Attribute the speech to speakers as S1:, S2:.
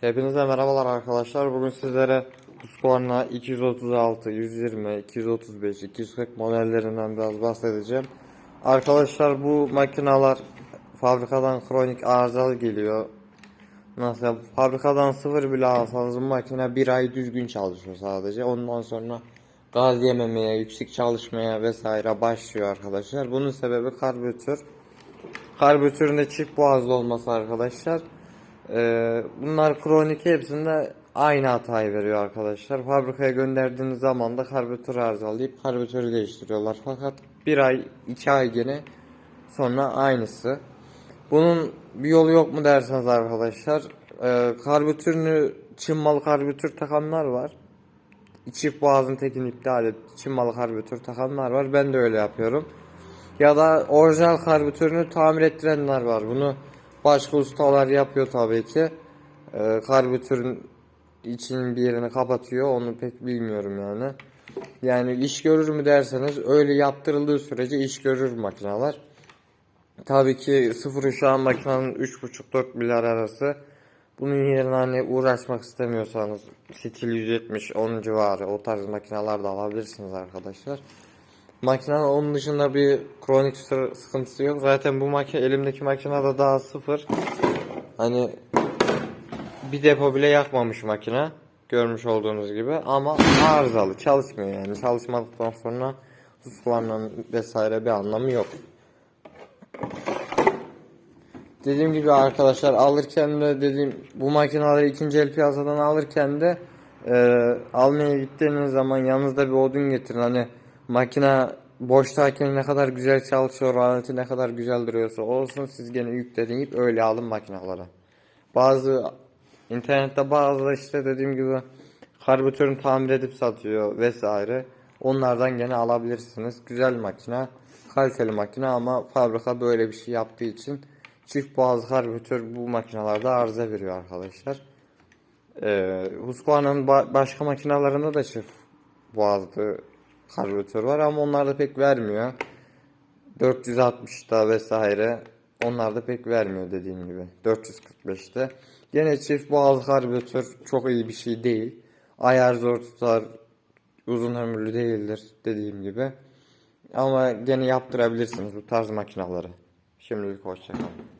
S1: Hepinize merhabalar arkadaşlar. Bugün sizlere Husqvarna 236, 120, 235, 240 modellerinden biraz bahsedeceğim. Arkadaşlar bu makineler fabrikadan kronik arızalı geliyor. Nasıl fabrikadan sıfır bile alsanız bu makine bir ay düzgün çalışıyor sadece. Ondan sonra gaz yememeye, yüksek çalışmaya vesaire başlıyor arkadaşlar. Bunun sebebi karbüratör. Karbüratöründe çift boğazlı olması arkadaşlar. Ee, bunlar kronik hepsinde aynı hatayı veriyor arkadaşlar. Fabrikaya gönderdiğiniz zaman da karbüratör arızalayıp karbüratörü değiştiriyorlar. Fakat bir ay, iki ay gene sonra aynısı. Bunun bir yolu yok mu derseniz arkadaşlar. E, karbüratörünü Çin malı karbüratör takanlar var. Çift boğazın tekini iptal et. Çin malı karbüratör takanlar var. Ben de öyle yapıyorum. Ya da orijinal karbüratörünü tamir ettirenler var. Bunu başka ustalar yapıyor tabii ki. E, karbüratörün içinin bir yerini kapatıyor. Onu pek bilmiyorum yani. Yani iş görür mü derseniz öyle yaptırıldığı sürece iş görür makineler. Tabii ki sıfır an makinenin 3.5-4 milyar arası. Bunun yerine hani uğraşmak istemiyorsanız Stil 170 10 civarı o tarz makineler de alabilirsiniz arkadaşlar. Makinenin onun dışında bir kronik sı- sıkıntısı yok. Zaten bu makine elimdeki makinede daha sıfır. Hani bir depo bile yakmamış makine. Görmüş olduğunuz gibi ama arızalı çalışmıyor yani. Çalışmadıktan sonra Husqvarna'nın vesaire bir anlamı yok. Dediğim gibi arkadaşlar alırken de dediğim bu makineleri ikinci el piyasadan alırken de e, almaya gittiğiniz zaman yanınızda bir odun getirin. Hani makine boştayken ne kadar güzel çalışıyor, aleti ne kadar güzel duruyorsa olsun siz gene yükleyip öyle alın makineleri. Bazı internette bazı işte dediğim gibi karbüratörünü tamir edip satıyor vesaire. Onlardan gene alabilirsiniz. Güzel makine, kaliteli makine ama fabrika böyle bir şey yaptığı için çift boğaz karbüratör bu makinelerde arıza veriyor arkadaşlar. Ee, Husqvarna'nın ba- başka makinalarında da çift boğazlı karbüratör var ama onlar da pek vermiyor. 460'da vesaire onlar da pek vermiyor dediğim gibi. 445'te. Gene çift boğaz karbüratör çok iyi bir şey değil. Ayar zor tutar. Uzun ömürlü değildir dediğim gibi. Ama gene yaptırabilirsiniz bu tarz makinaları. Şimdilik hoşçakalın.